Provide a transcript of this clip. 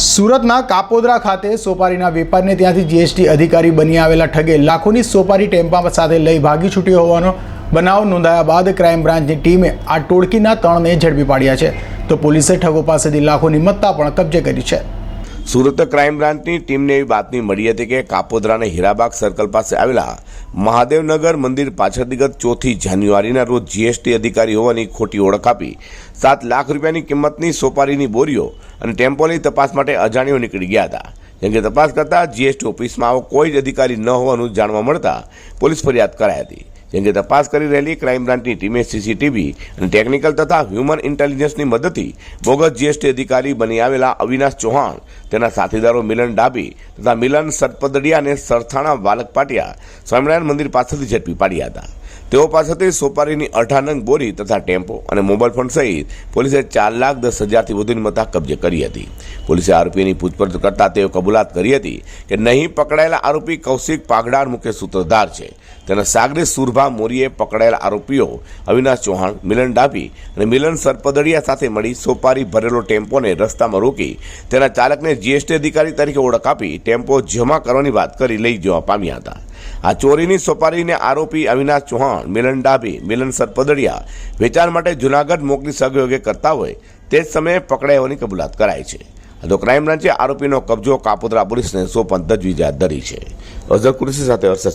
સુરતના કાપોદરા ખાતે સોપારીના વેપારને ત્યાંથી જીએસટી અધિકારી બની આવેલા ઠગે લાખોની સોપારી ટેમ્પા સાથે લઈ ભાગી છૂટ્યો હોવાનો બનાવ નોંધાયા બાદ ક્રાઇમ બ્રાન્ચની ટીમે આ ટોળકીના ત્રણને ઝડપી પાડ્યા છે. તો પોલીસે ઠગો પાસેથી લાખોની મત્તા પણ કબજે કરી છે. સુરત ક્રાઇમ બ્રાન્ચની ટીમને એવી બાતમી મળી હતી કે કાપોદરાના હીરાબાગ સર્કલ પાસે આવેલા મહાદેવનગર મંદિર પાછળ દિગત ચોથી જાન્યુઆરીના રોજ જીએસટી અધિકારી હોવાની ખોટી ઓળખ આપી સાત લાખ રૂપિયાની કિંમતની સોપારીની બોરીઓ અને ટેમ્પોની તપાસ માટે અજાણ્યો નીકળી ગયા હતા. જેમ કે તપાસ કરતાં જીએસટી ઓફિસમાં આવો કોઈ જ અધિકારી ન હોવાનું જાણવા મળતા પોલીસ ફરિયાદ કરાઈ હતી. જેમ કે તપાસ કરી રહેલી ક્રાઇમ બ્રાન્ચની ટીમે સીસીટીવી અને ટેકનિકલ તથા હ્યુમન ઇન્ટેલિજન્સની મદદથી બોગસ જીએસટી અધિકારી બની આવેલા અવિનાશ ચૌહાણ, તેના સાથીદારો મિલન ડાબી તથા મિલન સતપદડિયા અને સરથાણા વાલક પાટિયા સ્વામિનારાયણ મંદિર પાસેથી ઝડપી પાડ્યા હતા. તેઓ પાસેથી સોપારીની અઢાનંગ બોરી તથા ટેમ્પો અને મોબાઈલ ફોન સહિત પોલીસે ચાર લાખ દસ હજારથી વધુની મત્તા કબજે કરી હતી. પોલીસે આરોપીની પૂછપરછ કરતા તેઓ કબૂલાત કરી હતી કે નહીં પકડાયેલા આરોપી કૌશિક પાગડાર મુખ્ય સૂત્રધાર છે. તેના સાગરી સુરભા મોરીએ પકડાયેલા આરોપીઓ અવિનાશ ચૌહાણ, મિલન ડાભી અને મિલન સરપદડિયા સાથે મળી સોપારી ભરેલો ટેમ્પોને રસ્તામાં રોકી તેના ચાલકને જીએસટી અધિકારી તરીકે ઓળખ આપી ટેમ્પો જમા કરવાની વાત કરી લઈ જવા પામ્યા હતા. આ ચોરીની સોપારીને આરોપી અવિનાશ ચૌહાણ, મિલન ડાભી, મિલન સરપદડિયા વેચાણ માટે જુનાગઢ મોકલી સહયોગે કરતા હોય તે જ સમયે પકડાઈ હોવાની કબૂલાત કરાઈ છે. તો ક્રાઇમ બ્રાન્ચે આરોપીનો કબજો કાપોદ્રા પોલીસને સોંપન તજવીજ હાથ ધરી છે. અઝર કુરેશી સાથે અરસદ